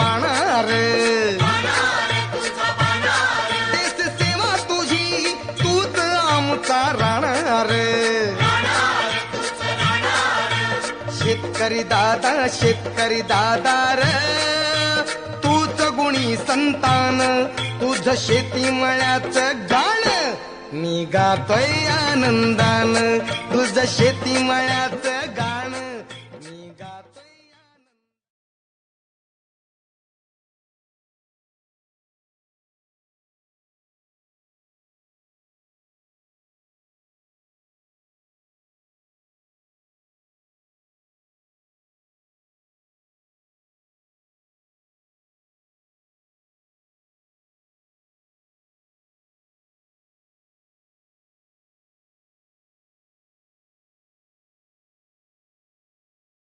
पाणार देश सेवा तुझी तूच आमचा राहणार शेतकरी दादा शेतकरी दादार तूच गुणी संतान तुझ शेती मळ्याच गाण. मी गातोय आनंदान तुझ शेती मळ्याच गाण.